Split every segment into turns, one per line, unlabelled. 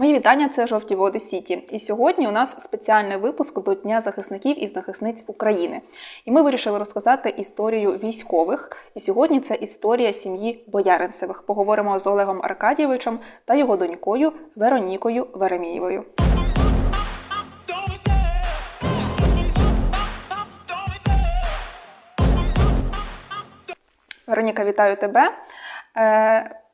Мої вітання, це жовті води Сіті. І сьогодні у нас спеціальний випуск до Дня захисників і захисниць України. І ми вирішили розказати історію військових. І сьогодні це історія сім'ї Бояринцевих. Поговоримо з Олегом Аркадійовичем та його донькою Веронікою Веремієвою. Вероніка, вітаю тебе.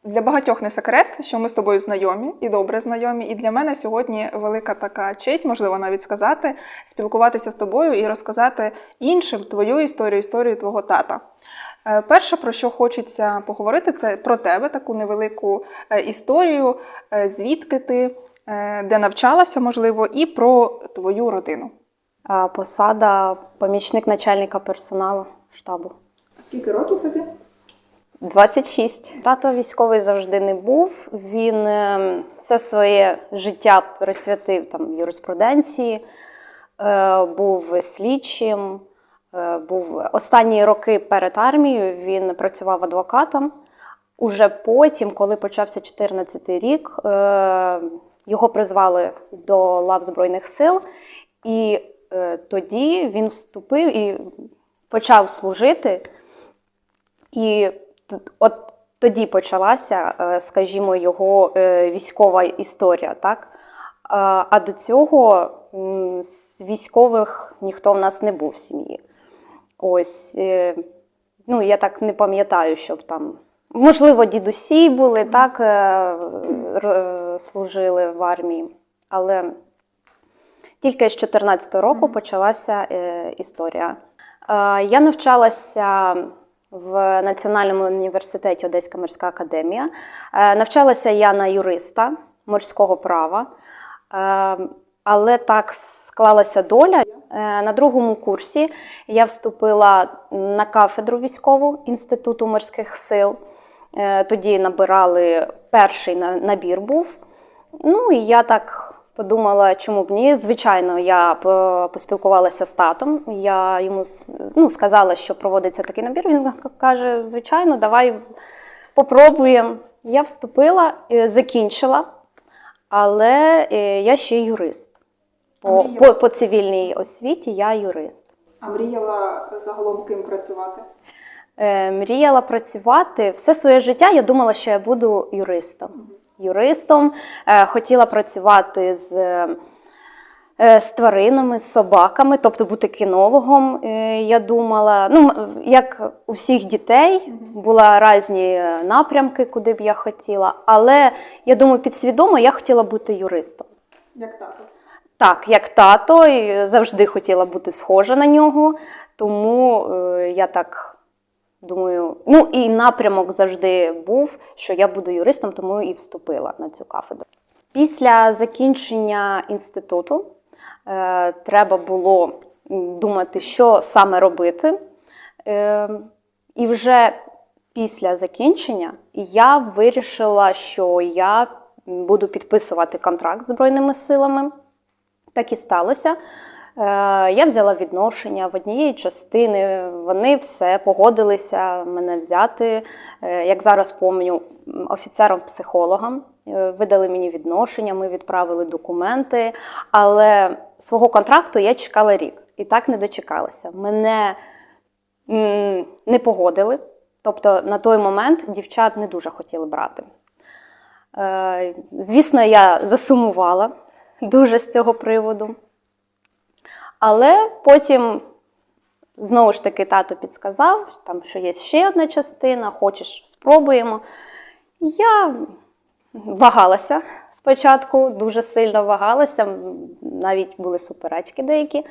Для багатьох не секрет, що ми з тобою знайомі і добре знайомі. І для мене сьогодні велика така честь, можливо, навіть сказати, спілкуватися з тобою і розказати іншим твою історію, історію твого тата. Е, Перше, про що хочеться поговорити, це про тебе, таку невелику е, історію, е, звідки ти, де навчалася, можливо, і про твою родину.
Посада помічник начальника персоналу штабу.
Скільки років тобі?
26. Тато військовий завжди не був. Він е, все своє життя присвятив там юриспруденції, е, був слідчим. е, Був останні роки перед армією він працював адвокатом. Уже потім, коли почався 14 рік, е, його призвали до лав Збройних сил, і тоді він вступив і почав служити. І от тоді почалася, е, скажімо, його е, військова історія, так? А а до цього з військових ніхто в нас не був в сім'ї. Ось, е, ну, я так не пам'ятаю, щоб там. Можливо, дідусі були, так, е, е, служили в армії, але тільки з 14 року почалася е, історія. Е, я навчалася в Національному університеті Одеська морська академія. Е, навчалася я на юриста морського права. Е, але так склалася доля. Е, На другому курсі я вступила на кафедру військову Інституту морських сил. Тоді набирали перший набір був. Ну і я так подумала, чому б ні. Звичайно, я поспілкувалася з татом. Я йому ну, сказала, що проводиться такий набір. Він каже: звичайно, давай попробуємо. Я вступила, е, закінчила, але е, я ще юрист. По, по, по цивільній освіті я юрист.
А мріяла загалом ким працювати?
Е, мріяла працювати все своє життя. Я думала, що я буду юристом. Юристом е, хотіла працювати з, е, з тваринами, з собаками, тобто бути кінологом. Е, я думала, ну як у всіх дітей, були різні напрямки, куди б я хотіла. Але я думаю, підсвідомо я хотіла бути юристом.
Як тато?
Так, як тато, і завжди хотіла бути схожа на нього, тому я так думаю, ну і напрямок завжди був, що я буду юристом, тому і вступила на цю кафедру. Після закінчення інституту е, треба було думати, що саме робити. Е, і вже після закінчення я вирішила, що я буду підписувати контракт з Збройними силами. Так і сталося. Е, Я взяла відношення в однієї частини. Вони все погодилися мене взяти. Е, Як зараз пам'ятаю, офіцером-психологом Е, видали мені відношення, ми відправили документи. Але свого контракту я чекала рік і так не дочекалася. Мене не погодили. Тобто на той момент дівчат не дуже хотіли брати. Звісно, я засумувала дуже з цього приводу. Але потім знову ж таки тато підсказав, там, що є ще одна частина, хочеш, спробуємо. Я вагалася спочатку, дуже сильно вагалася, навіть були суперечки деякі.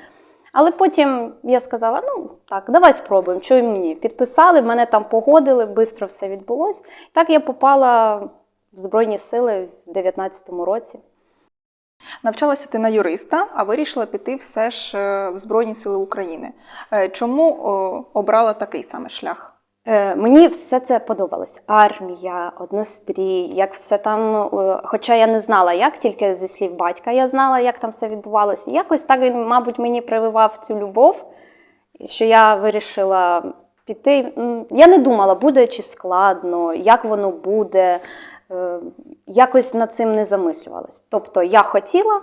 Але потім я сказала: ну так, давай спробуємо, чуй мені. Підписали, мене там погодили, швидко все відбулось. Так я попала в Збройні сили в 19-му році.
Навчалася ти на юриста, а вирішила піти все ж е, в Збройні Сили України. Е, Чому обрала такий саме шлях?
Е, Мені все це подобалось. Армія, однострій, як все там. Хоча я не знала, як, тільки зі слів батька я знала, як там все відбувалося. Якось так він, мабуть, мені прививав цю любов, що я вирішила піти. Я не думала, буде чи складно, як воно буде. Е, якось над цим не замислювалась. Тобто я хотіла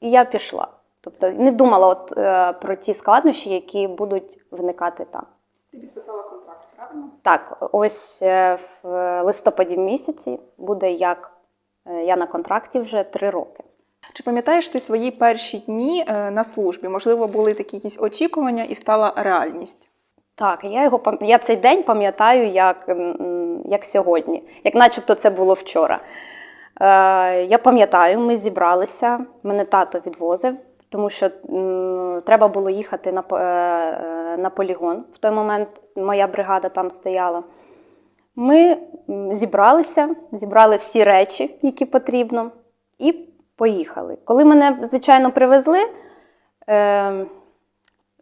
і я пішла. Тобто не думала от, е, про ті складнощі, які будуть виникати там.
Ти підписала контракт, правильно?
Так, ось е, в листопаді місяці буде як е, я на контракті вже три роки.
Чи пам'ятаєш ти свої перші дні е, на службі? Можливо, були такі якісь очікування і стала реальність?
Так, я його пам- я цей день пам'ятаю як, м, як сьогодні, як начебто це було вчора. Е, я пам'ятаю, ми зібралися, мене тато відвозив, тому що м, треба було їхати на, е, на полігон. В той момент моя бригада там стояла. Ми зібралися, зібрали всі речі, які потрібно, і поїхали. Коли мене, звичайно, привезли, е,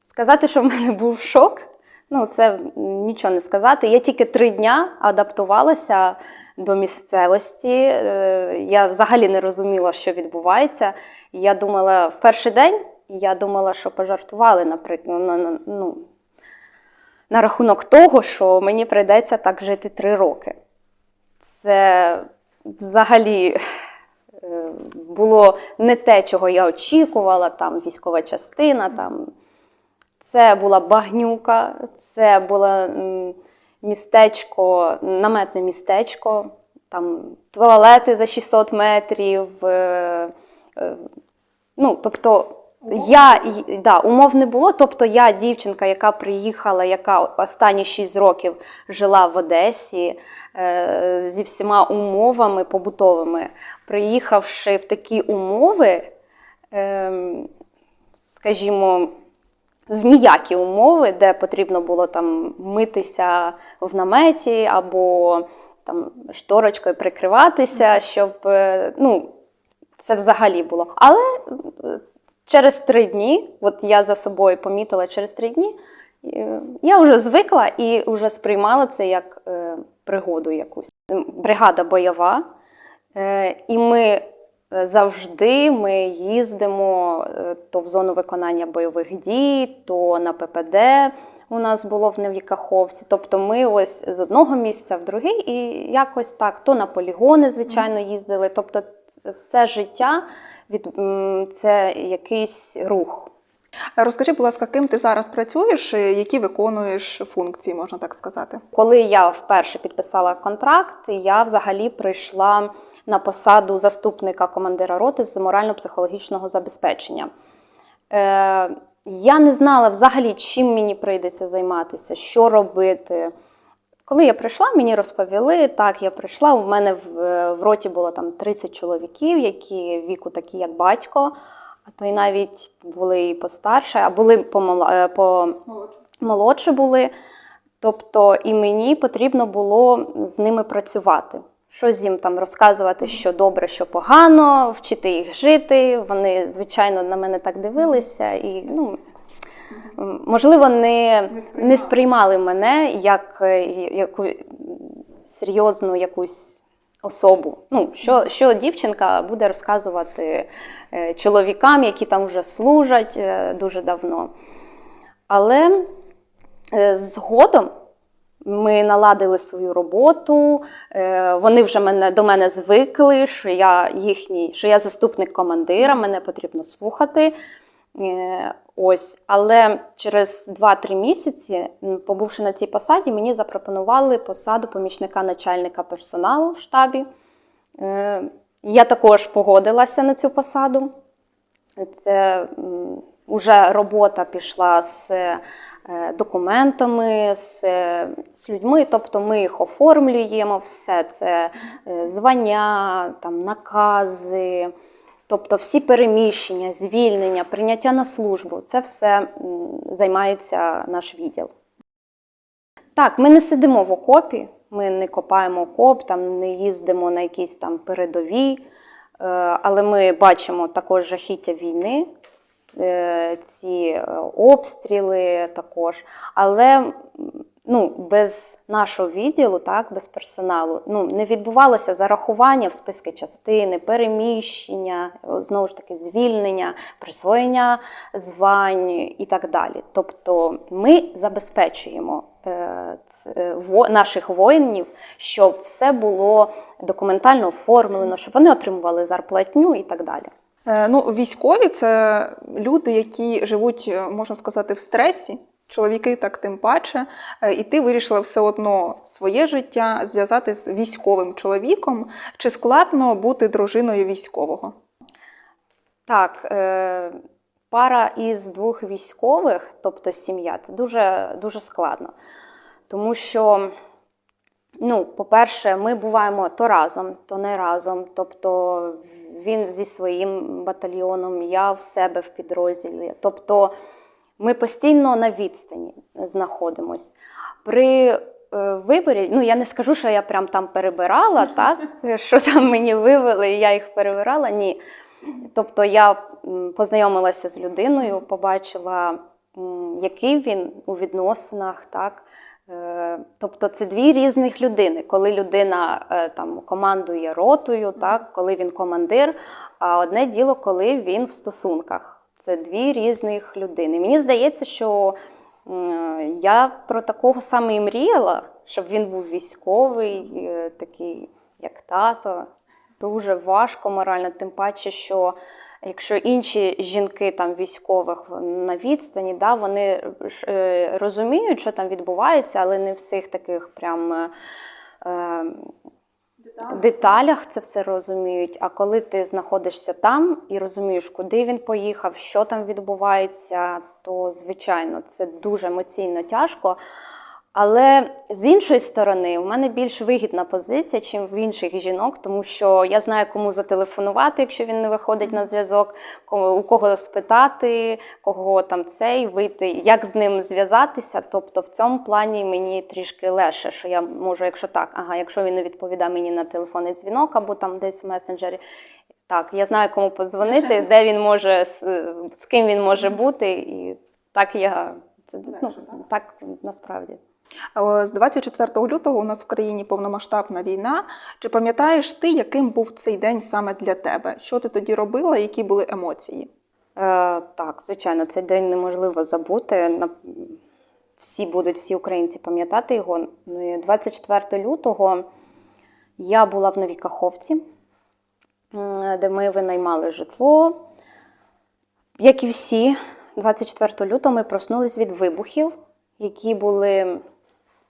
сказати, що в мене був шок, ну це нічого не сказати. Я тільки три дня адаптувалася до місцевості. Е, Я взагалі не розуміла, що відбувається. Я думала, в перший день я думала, що пожартували, наприклад, на, на- ну, на рахунок того, що мені прийдеться так жити три роки. Це взагалі е, було не те, чого я очікувала, там військова частина, там це була багнюка, це було містечко, наметне містечко, там туалети за 600 метрів. е, е, Ну, тобто, я да, умов не було. Тобто, я дівчинка, яка приїхала, яка останні 6 років жила в Одесі е, зі всіма умовами побутовими, приїхавши в такі умови, ем, скажімо, в ніякі умови, де потрібно було там митися в наметі або там шторочкою прикриватися, щоб е, ну, це взагалі було. Але е, через три дні, от я за собою помітила через три дні, е, я вже звикла і вже сприймала це як пригоду якусь. Бригада бойова, і ми завжди ми їздимо е, то в зону виконання бойових дій, то на ППД. У нас було в Новій Каховці. Тобто ми ось з одного місця в другий і якось так, то на полігони, звичайно, їздили. Тобто, все життя від це якийсь рух.
Розкажи, будь ласка, ким ти зараз працюєш, які виконуєш функції, можна так сказати?
Коли я вперше підписала контракт, я взагалі прийшла на посаду заступника командира роти з морально-психологічного забезпечення. Е, я не знала взагалі, чим мені прийдеться займатися, що робити. Коли я прийшла, мені розповіли, так, я прийшла, у мене в, е, в роті було там 30 чоловіків, які віку такі, як батько, а то й навіть були і постарше, а були помола- е, по, молодші були. Тобто і мені потрібно було з ними працювати. Щось їм там розказувати, що добре, що погано, вчити їх жити. Вони, звичайно, на мене так дивилися і, ну, можливо, не, не сприймали мене як е, яку серйозну якусь особу. Ну, що, що дівчинка буде розказувати е, чоловікам, які там вже служать е, дуже давно. Але Згодом ми наладили свою роботу, е, вони вже мене, до мене звикли, що я їхній, що я заступник командира, мене потрібно слухати. Е, Ось, але через 2-3 місяці, побувши на цій посаді, мені запропонували посаду помічника начальника персоналу в штабі. Е, Я також погодилася на цю посаду. Це м, уже робота пішла з документами, з, е, з людьми, тобто ми їх оформлюємо, все це е, звання, там, накази, тобто всі переміщення, звільнення, прийняття на службу. Це все займається наш відділ. Так, ми не сидимо в окопі, ми не копаємо окоп, там не їздимо на якісь там передові, е, але ми бачимо також жахіття війни, е, ці е, обстріли також. Але ну, без нашого відділу, так, без персоналу, ну, не відбувалося зарахування в списки частини, переміщення, знову ж таки, звільнення, присвоєння звань і так далі. Тобто ми забезпечуємо е, е, наших воїнів, щоб все було документально оформлено, щоб вони отримували зарплатню і так далі.
Е, Ну, військові це люди, які живуть, е, можна сказати, в стресі. Чоловіки так тим паче. Е, І ти вирішила все одно своє життя зв'язати з військовим чоловіком. Чи складно бути дружиною військового?
Так, пара із двох військових, тобто сім'я, це дуже, дуже складно. Тому що, ну, по-перше, ми буваємо то разом, то не разом. Тобто він зі своїм батальйоном, я в себе в підрозділі. Тобто ми постійно на відстані знаходимось. При е, виборі, ну я не скажу, що я прям там перебирала, так, що там мені вивели, і я їх перебирала. Ні. Тобто я познайомилася з людиною, побачила, який він у відносинах, так. Е, Тобто це дві різних людини. Коли людина е, там командує ротою, так, коли він командир, а одне діло, коли він в стосунках. Це дві різних людини. Мені здається, що я про такого саме і мріяла, щоб він був військовий, е, такий, як тато. Дуже важко морально, тим паче, що якщо інші жінки там військових на відстані, да, вони е, розуміють, що там відбувається, але не в всіх таких прям. е, деталях це все розуміють. А коли ти знаходишся там і розумієш, куди він поїхав, що там відбувається, то звичайно це дуже емоційно тяжко. Але з іншої сторони, у мене більш вигідна позиція, чим в інших жінок, тому що я знаю, кому зателефонувати, якщо він не виходить на зв'язок, у кого спитати, кого там цей вийти, як з ним зв'язатися. Тобто в цьому плані мені трішки легше, що я можу, якщо так, ага, якщо він не відповідає мені на телефонний дзвінок або там десь в месенджері. Так, я знаю, кому подзвонити, де він може, з, з ким він може бути, і так я це ну, так насправді.
Е, З 24 лютого у нас в країні повномасштабна війна. Чи пам'ятаєш ти, яким був цей день саме для тебе? Що ти тоді робила, які були емоції?
Е, так, звичайно, цей день неможливо забути. Всі будуть, всі українці пам'ятати його. Ну, 24 лютого я була в Новій Каховці, де ми винаймали житло. Як і всі, 24 лютого ми проснулись від вибухів, які були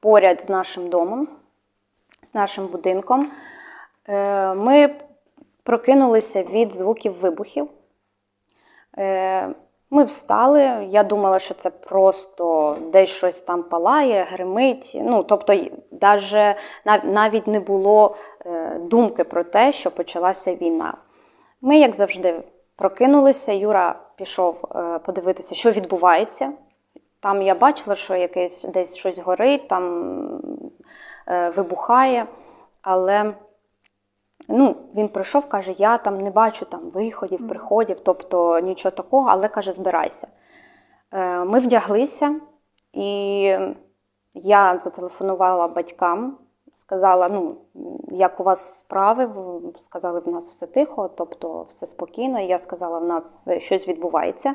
поряд з нашим домом, з нашим будинком. Е, Ми прокинулися від звуків вибухів. Е, Ми встали. Я думала, що це просто десь щось там палає, гримить. Ну, тобто, даже, навіть не було е, думки про те, що почалася війна. Ми, як завжди, прокинулися. Юра пішов подивитися, що відбувається. Там я бачила, що якесь десь щось горить, там е, вибухає, але Ну, він прийшов, каже: я там не бачу там виходів, приходів, тобто нічого такого, але каже, збирайся. Е, Ми вдяглися, і я зателефонувала батькам, сказала: ну, як у вас справи? Сказали, в нас все тихо, тобто все спокійно. І Я сказала, в нас щось відбувається.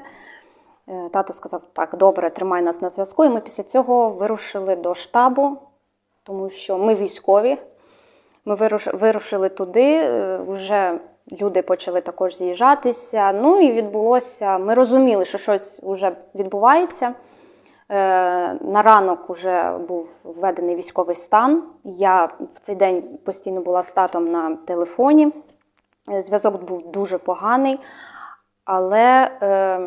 Е, Тато сказав: так, добре, тримай нас на зв'язку. І ми після цього вирушили до штабу, тому що ми військові. Ми вирушили туди, е, вже люди почали також з'їжджатися. Ну і відбулося. Ми розуміли, що щось вже відбувається. Е, На ранок вже був введений військовий стан. Я в цей день постійно була з татом на телефоні. Зв'язок був дуже поганий, але е,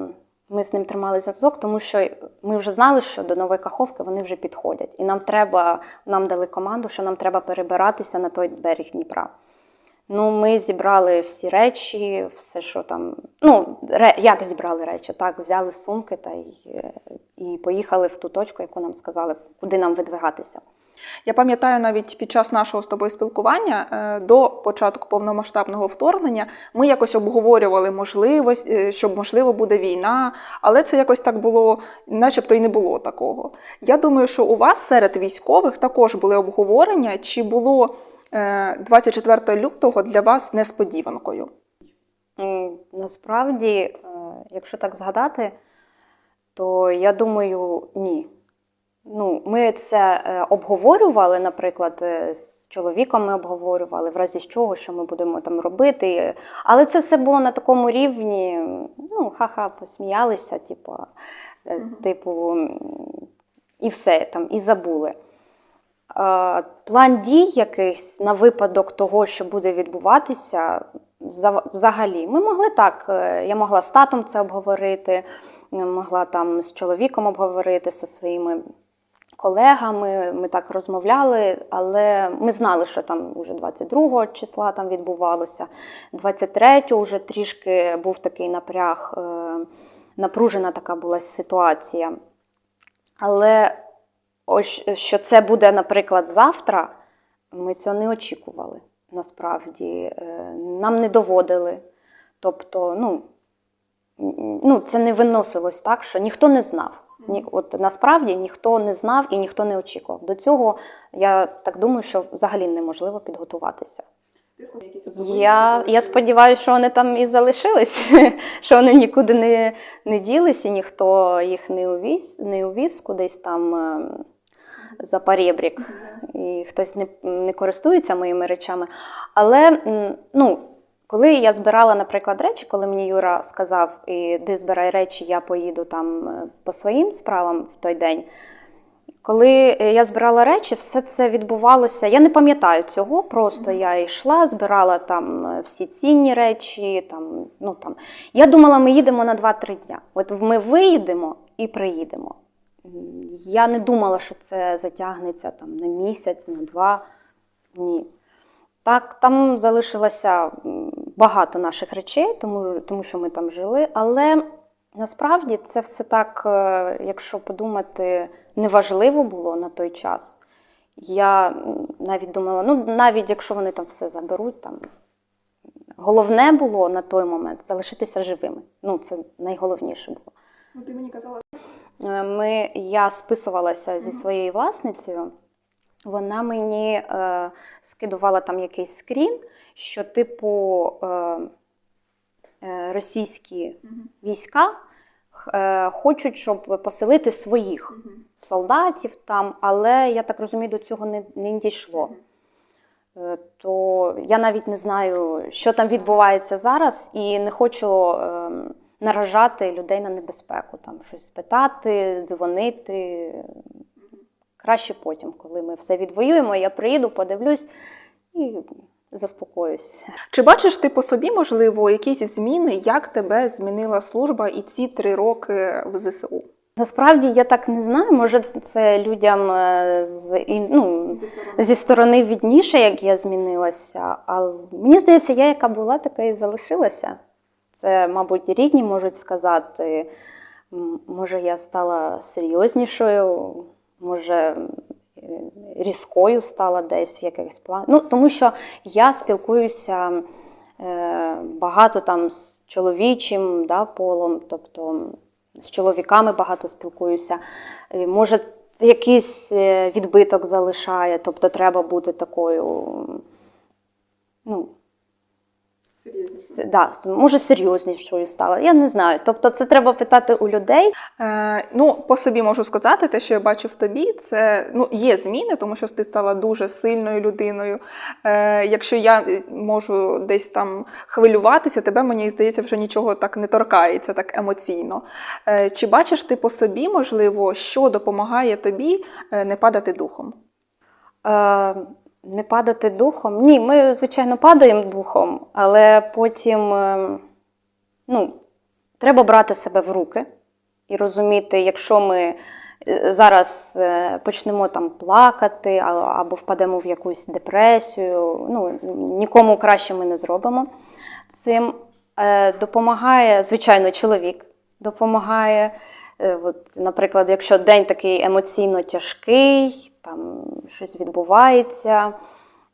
ми з ним тримали зв'язок, тому що ми вже знали, що до Нової Каховки вони вже підходять. І нам треба, нам дали команду, що нам треба перебиратися на той берег Дніпра. Ну, ми зібрали всі речі, все, що там. Ну, ре, як зібрали речі? Так, взяли сумки та й, е, і поїхали в ту точку, яку нам сказали, куди нам видвигатися.
Я пам'ятаю навіть під час нашого з тобою спілкування е, до початку повномасштабного вторгнення ми якось обговорювали можливість, е, що можливо буде війна, але це якось так було, начебто і не було такого. Я думаю, що у вас серед військових також були обговорення, чи було е, 24 лютого для вас несподіванкою.
Насправді, е, якщо так згадати, то я думаю, ні. Ну, ми це е, обговорювали, наприклад, е, з чоловіком ми обговорювали, в разі чого, що ми будемо там робити. Але це все було на такому рівні, ну, ха-ха, посміялися, типу, е, типу, і все там, і забули. План дій якийсь на випадок того, що буде відбуватися, взагалі. Ми могли так. Я могла з татом це обговорити, могла там з чоловіком обговорити, зі своїми колегами. Ми так розмовляли, але ми знали, що там вже 22 числа там відбувалося. 23-го вже трішки був такий напряг, е, напружена така була ситуація. Але ось що це буде, наприклад, завтра, ми цього не очікували. Насправді Е, нам не доводили. Тобто, ну, ну, це не виносилось так, що ніхто не знав. От насправді ніхто не знав і ніхто не очікував. До цього я так думаю, що взагалі неможливо підготуватися. Я, я сподіваюся, що вони там і залишились, що вони нікуди не, не ділись, і ніхто їх не увіз, не увіз кудись там е, за парєбрік, і хтось не, не користується моїми речами. Але ну, коли я збирала, наприклад, речі, коли мені Юра сказав, іди збирай речі, я поїду там е, по своїм справам в той день. Коли е, я збирала речі, все це відбувалося. Я не пам'ятаю цього, просто я йшла, збирала там е, всі цінні речі. Там, ну, там. Я думала, ми їдемо на 2-3 дня. От ми виїдемо і приїдемо. Я не думала, що це затягнеться там, на місяць, на два. Ні. Так, там залишилося м, багато наших речей, тому, тому що ми там жили. Але насправді це все так, е, якщо подумати, неважливо було на той час. Я навіть думала, ну навіть якщо вони там все заберуть, там головне було на той момент залишитися живими. Ну, це найголовніше було.
Ну, ти мені казала,
Е, Ми, я списувалася зі своєю власницею. Вона мені е, скидувала там якийсь скрін, що, типу, е, е, російські війська е, хочуть, щоб поселити своїх солдатів там, але я так розумію, до цього не, не дійшло. Е, То я навіть не знаю, що там відбувається зараз, і не хочу е, наражати людей на небезпеку, там щось питати, дзвонити. Краще потім, коли ми все відвоюємо, я приїду, подивлюсь і заспокоюсь.
Чи бачиш ти по собі, можливо, якісь зміни, як тебе змінила служба і ці три роки в ЗСУ?
Насправді я так не знаю. Може, це людям е, з ну, зі сторони відніше, як я змінилася. Але мені здається, я яка була, така і залишилася. Це, мабуть, рідні можуть сказати. Може, я стала серйознішою, може, різкою стала десь в якихось планах. Ну, тому що я спілкуюся е, багато там з чоловічим да, полом, тобто з чоловіками багато спілкуюся. Може, якийсь е, відбиток залишає, тобто треба бути такою. Ну, с- да, може, серйознішою стала. Я не знаю. Тобто, це треба питати у людей.
Е, ну, по собі можу сказати, те, що я бачу в тобі, це ну, є зміни, тому що ти стала дуже сильною людиною. Е, якщо я е, можу десь там хвилюватися, тебе, мені здається, вже нічого так не торкається, так емоційно. Е, чи бачиш ти по собі, можливо, що допомагає тобі е, не падати духом?
Е, не падати духом. Ні, ми, звичайно, падаємо духом, але потім е, ну, треба брати себе в руки і розуміти, якщо ми е, зараз е, почнемо там плакати або впадемо в якусь депресію, ну, нікому краще ми не зробимо. Цим допомагає, звичайно, чоловік допомагає. Е, От, наприклад, якщо день такий емоційно тяжкий, там щось відбувається,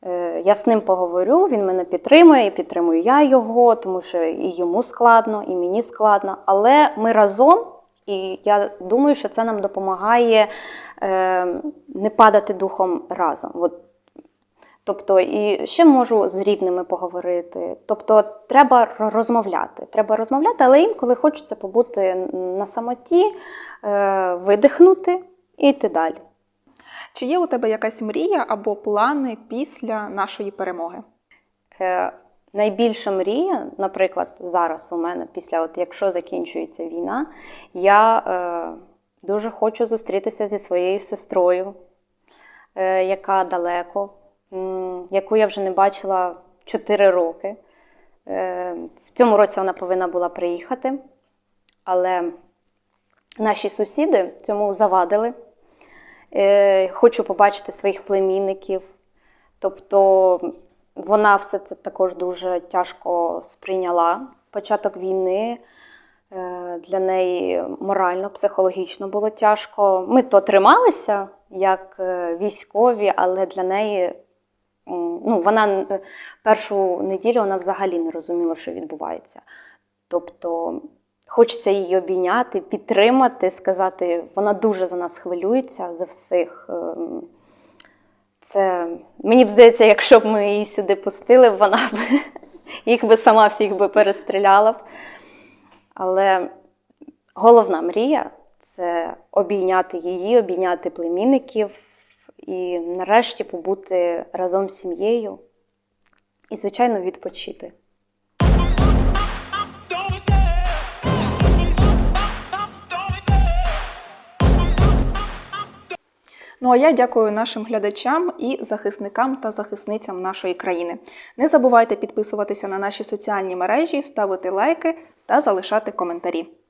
е, я з ним поговорю, він мене підтримує, і підтримую я його, тому що і йому складно, і мені складно. Але ми разом, і я думаю, що це нам допомагає е, не падати духом разом. От Тобто, і ще можу з рідними поговорити. Тобто, треба розмовляти. Треба розмовляти, але інколи хочеться побути на самоті, е, видихнути і йти далі.
Чи є у тебе якась мрія або плани після нашої перемоги?
Е, найбільша мрія, наприклад, зараз у мене, після от якщо закінчується війна, я е, дуже хочу зустрітися зі своєю сестрою, е, яка далеко, яку я вже не бачила 4 роки. Е, в цьому році вона повинна була приїхати, але наші сусіди цьому завадили. Е, хочу побачити своїх племінників. Тобто вона все це також дуже тяжко сприйняла. Початок війни е, для неї морально, психологічно було тяжко. Ми то трималися як військові, але для неї ну, вона е, першу неділю вона взагалі не розуміла, що відбувається. Тобто хочеться її обійняти, підтримати, сказати, вона дуже за нас хвилюється, за всіх. ем, це мені б здається, якщо б ми її сюди пустили, вона б їх би сама всіх би перестріляла б. Але головна мрія це обійняти її, обійняти племінників і нарешті побути разом з сім'єю і, звичайно, відпочити.
Ну а я дякую нашим глядачам і захисникам та захисницям нашої країни. Не забувайте підписуватися на наші соціальні мережі, ставити лайки та залишати коментарі.